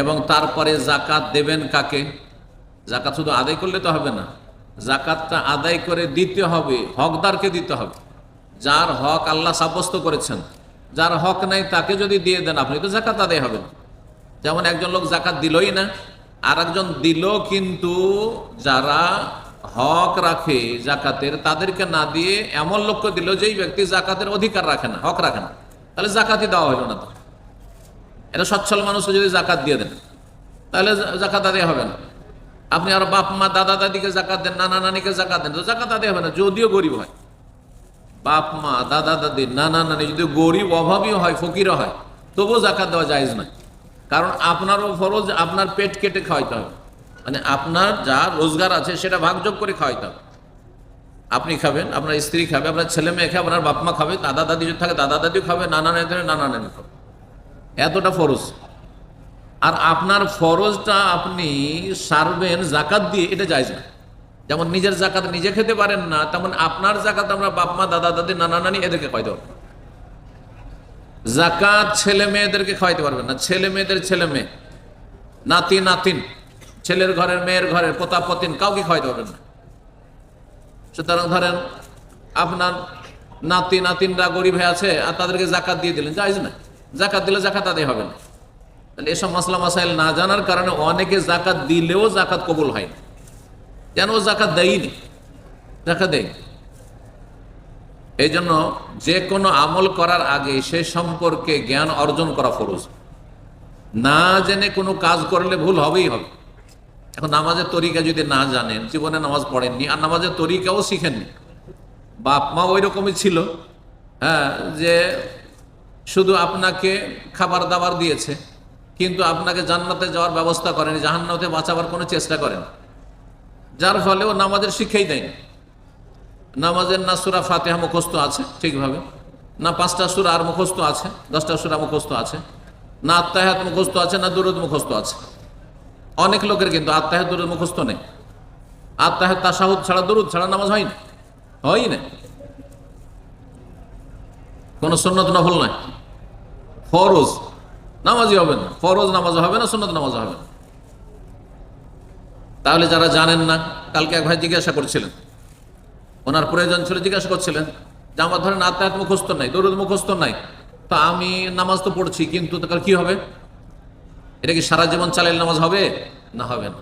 এবং তারপরে জাকাত দেবেন কাকে? জাকাত শুধু আদায় করলে তো হবে না। জাকাতটা আদায় করে দিতে হবে, হকদারকে দিতে হবে। যার হক আল্লাহ সাব্যস্ত করেছেন, যার হক নাই তাকে যদি দিয়ে দেন, আপনি তো জাকাত আদায় হবে না যেমন একজন লোক জাকাত দিলই না আর একজন দিল কিন্তু যারা হক রাখে জাকাতের তাদেরকে না দিয়ে এমন লোককে দিল যেই ব্যক্তি জাকাতের অধিকার রাখে না, হক রাখে না। তাহলে জাকাতই দেওয়া হলো না তো। এটা সচ্ছল মানুষকে যদি জাকাত দিয়ে দেন, তাহলে জাকাত আদায় হবে না। আপনি আর বাপ, মা, দাদা, দাদিকে জাকাত দেন, নানা নানিকে জাকাত দেন, তো জাকাত আদায় হবে না, যদিও গরিব হয়। বাপ, মা, দাদা, দাদি, নানা নানি যদি গরিব, অভাবী হয় ফকিরও হয়, তবুও জাকাত দেওয়া জায়েজ নয়। কারণ আপনারও ফরজ, আপনার পেট কেটে খাওয়াইতে হবে। মানে আপনার যা রোজগার আছে, সেটা ভাগযোগ করে খাওয়াইতে হবে। আপনি খাবেন, আপনার স্ত্রী খাবে, আপনার ছেলে মেয়ে খাবে, আপনার বাপ মা খাবে, দাদা, দাদি যদি থাকে, দাদা, দাদিও খাবে, নানা নানি নানা নানি খাবে। এতটা ফরজ। আর আপনার ফরজটা আপনি সারবেন জাকাত দিয়ে, এটা যায় না। যেমন নিজের জাকাত নিজে খেতে পারেন না, তেমন আপনার জাকাত আমরা বাপ মা দাদা, দাদি, নানা, নানি এদেরকে খাওয়াইতে পারব। জাকাত ছেলে মেয়েদেরকে খাওয়াইতে পারবেন না। ছেলে মেয়েদের ছেলে মেয়ে, নাতি, নাতিন, ছেলের ঘরের, মেয়ের ঘরের পোতা পতিন কাউকে খাওয়াইতে পারবেন না। সুতরাং ধরেন আপনার নাতি, নাতিনরা গরিব হয়ে আছে আর তাদেরকে জাকাত দিয়ে দিলেন যাইজ না। জাকাত দিলে জাকাত আদায় হবে না। তাহলে এসব মাসলা মাসাইল না জানার কারণে অনেকে জাকাত দিলেও জাকাত কবুল হয় না। যেন ও জাকাত দেয়নি? জাকাত দেয় এই জন্য যে কোনো আমল করার আগে সে সম্পর্কে জ্ঞান অর্জন করা ফরজ। না জেনে কোনো কাজ করলে ভুল হবেই হবে। এখন নামাজের তরিকা যদি না জানেন, জীবনে নামাজ পড়েননি, আর নামাজের তরিকাও শিখেননি। বাপ মা ওই রকমই ছিল হ্যাঁ যে শুধু আপনাকে খাবার দাবার দিয়েছে, কিন্তু আপনাকে জান্নাতে যাওয়ার ব্যবস্থা করেনি, জাহান্নাতে বাঁচাবার কোনো চেষ্টা করেন। যার ফলে ও নামাজের শিক্ষাই দেয়নি। নামাজের না সুরা ফাতেহা মুখস্থ আছে, ঠিকভাবে। না পাঁচটা সুরা আর মুখস্থ আছে, দশটা সুরা মুখস্থ আছে। না আত্মাহাত মুখস্থ আছে, না দুরুদ মুখস্থ আছে। অনেক লোকের কিন্তু আত্মাহাত দুরুদ মুখস্থ নেই। আত্মাহাত তাসাহুদ ছাড়া দুরুদ ছাড়া নামাজ হয় না হয় না কোন সুন্নত নফল নয় ফরজ। নামাজই হবে না। ফরজ নামাজ হবে না, সুন্নত নামাজ হবে না। তাহলে যারা জানেন না, কালকে এক ভাই জিজ্ঞাসা করছিলেন। ওনার প্রয়োজন ছিল জিজ্ঞাসা করছিলেন যে, আমার ধরেন আত্মায়াত মুখস্থ নাই, দরুদ মুখস্থ নাই। তো আমি নামাজ তো পড়ছি, কিন্তু তার কি হবে? এটা কি সারা জীবন চালাইল নামাজ হবে? না হবে না।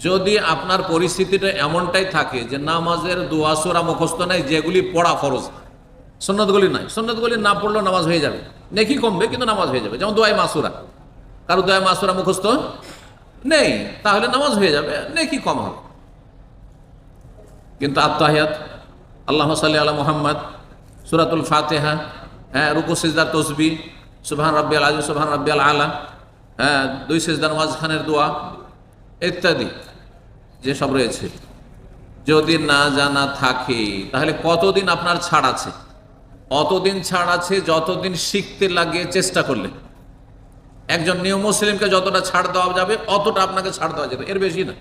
যদি আপনার পরিস্থিতিটা এমনটাই থাকে যে, নামাজের দোয়াসুরা মুখস্থ নাই, যেগুলি পড়া ফরজ সন্ন্যতগুলি নাই। সন্ন্যতগুলি না পড়লেও নামাজ হয়ে যাবে। নেকি কমবে, কিন্তু নামাজ হয়ে যাবে। যেমন দোয়াই মাসুরা। কারও দোয়াই মাসুরা মুখস্থ? নেই। তাহলে নামাজ হয়ে যাবে, নেকি কম হবে। কিন্তু আত্মাহিয়াত আল্লাহ সাল্লি আলা মোহাম্মদ, সুরাতুল ফাতেহা হ্যাঁ রুকু, সিজদার তসবি, সুবহান রব্বিয়াল আজিম সুবহান রব্বি আল আলা হ্যাঁ দুই সিজদার মাঝখানের দোয়া, ইত্যাদি যেসব রয়েছে। যদি না জানা থাকে, তাহলে কতদিন আপনার ছাড় আছে? অতদিন ছাড় আছে, যতদিন শিখতে লাগে চেষ্টা করলে। একজন নিয়ম মুসলিমকে যতটা ছাড় দেওয়া যাবে, অতটা আপনাকে ছাড় দেওয়া যাবে, এর বেশি না।